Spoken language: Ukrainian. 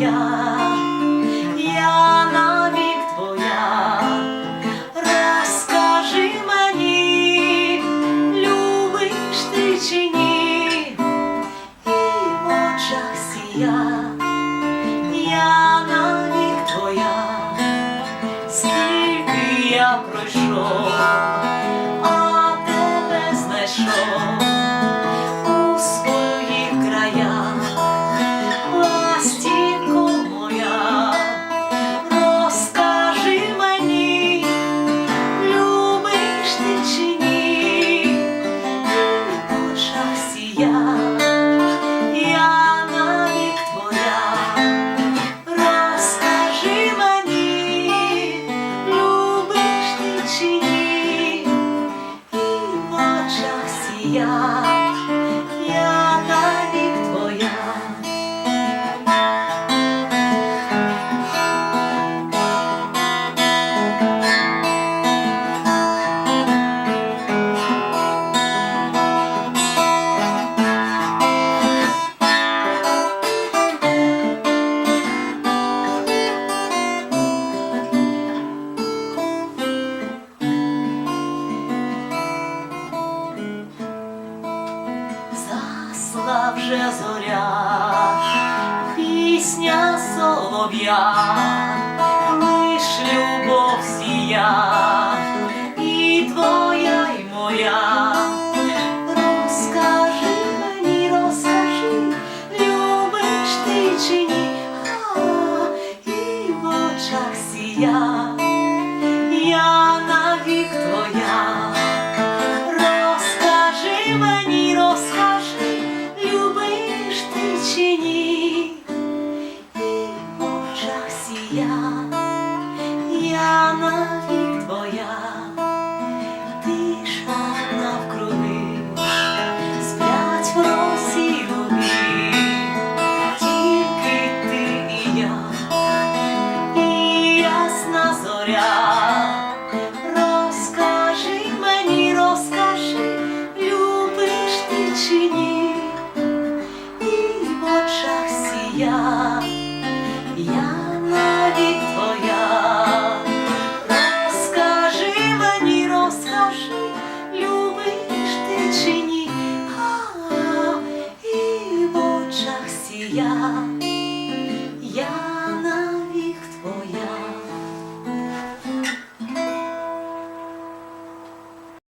сія, я навік твоя, розкажи мені, любиш ти чи ні, і в очах сія, я навік твоя, скільки я пройшов, очах Засла вже зоря, пісня солов'я, лиш любов сія, сія, я навік твоя, тиша навкруги, сплять в росі луги, тільки ти і я, і ясна зоря. Розкажи мені, розкажи, любиш ти чи ні, і в очах сія,